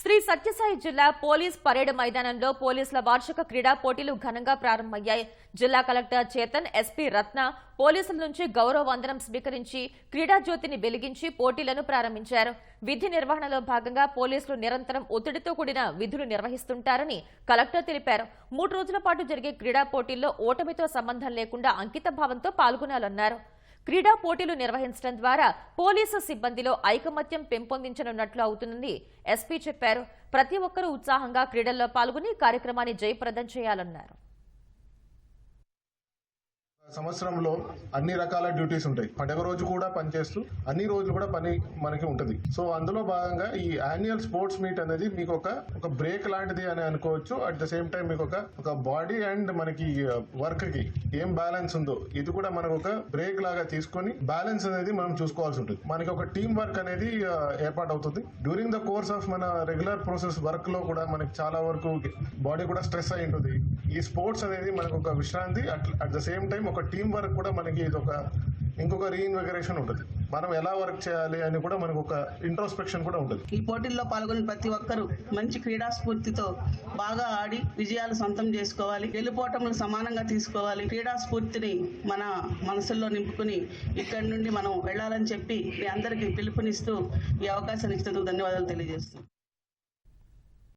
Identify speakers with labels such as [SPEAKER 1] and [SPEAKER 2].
[SPEAKER 1] శ్రీ సత్యసాయి జిల్లా police parade మైదానంలో పోలీసుల వార్షిక క్రీడా పోటీలు ఘనంగా ప్రారంభమయ్యాయి. జిల్లా కలెక్టర్ చేతన్ ఎస్పీ రత్న పోలీసుల నుంచి గౌరవ వందనం స్వీకరించి క్రీడా జ్యోతిని వెలిగించి పోటీలను ప్రారంభించారు. విధి నిర్వహణలో భాగంగా పోలీసులు నిరంతరం ఒత్తిడితో కూడిన విధులు నిర్వహిస్తుంటారని కలెక్టర్ తెలిపారు. మూడు రోజుల పాటు జరిగే క్రీడా పోటీల్లో ఓటమితో సంబంధం లేకుండా అంకిత భావంతో పాల్గొనాలన్నారు. క్రీడా పోటీలు నిర్వహించడం ద్వారా పోలీసు సిబ్బందిలో ఐకమత్యం పెంపొందించనున్నట్లు అవుతుందని ఎస్పీ చెప్పారు. ప్రతి ఒక్కరూ ఉత్సాహంగా క్రీడల్లో పాల్గొని కార్యక్రమాన్ని జయప్రదం చేయాలన్నారు.
[SPEAKER 2] సంవత్సరంలో అన్ని రకాల డ్యూటీస్ ఉంటాయి. పండగ రోజు కూడా పనిచేస్తూ అన్ని రోజులు కూడా పని మనకి ఉంటుంది. సో అందులో భాగంగా ఈ యాన్యువల్ స్పోర్ట్స్ మీట్ అనేది మీకు ఒక ఒక బ్రేక్ లాంటిది అని అనుకోవచ్చు. అట్ ద సేమ్ టైం మీకు ఒక ఒక బాడీ అండ్ మనకి వర్క్కి ఏం బ్యాలెన్స్ ఉందో ఇది కూడా మనకు ఒక బ్రేక్ లాగా తీసుకొని బ్యాలెన్స్ అనేది మనం చూసుకోవాల్సి ఉంటుంది. మనకి ఒక టీం వర్క్ అనేది ఏర్పాటు అవుతుంది. డ్యూరింగ్ ద కోర్స్ ఆఫ్ మన రెగ్యులర్ ప్రాసెస్ వర్క్లో కూడా మనకి చాలా వరకు బాడీ కూడా స్ట్రెస్ అయి ఉంటుంది. ఈ స్పోర్ట్స్ అనేది మనకు ఒక విశ్రాంతి అట్ ద సేమ్ టైం ఒక టీం వర్క్ కూడా మనకి ఇది ఒక ఇంకొక రీఇన్వెగరేషన్ ఉంటుంది. మనం ఎలా వర్క్ చేయాలి అని కూడా మనకు ఒక ఇంట్రోస్పెక్షన్ కూడా ఉంటుంది.
[SPEAKER 3] ఈ పోటీల్లో పాల్గొని ప్రతి ఒక్కరూ మంచి క్రీడా స్ఫూర్తితో బాగా ఆడి విజయాలు సొంతం చేసుకోవాలి గెలుపోటములు సమానంగా తీసుకోవాలి. క్రీడా స్ఫూర్తిని మన మనసుల్లో నింపుకుని ఇక్కడి నుండి మనం వెళ్ళాలని చెప్పి మీ అందరికీ పిలుపునిస్తూ ఈ అవకాశాన్ని ఇచ్చినందుకు ధన్యవాదాలు తెలియజేస్తున్నాను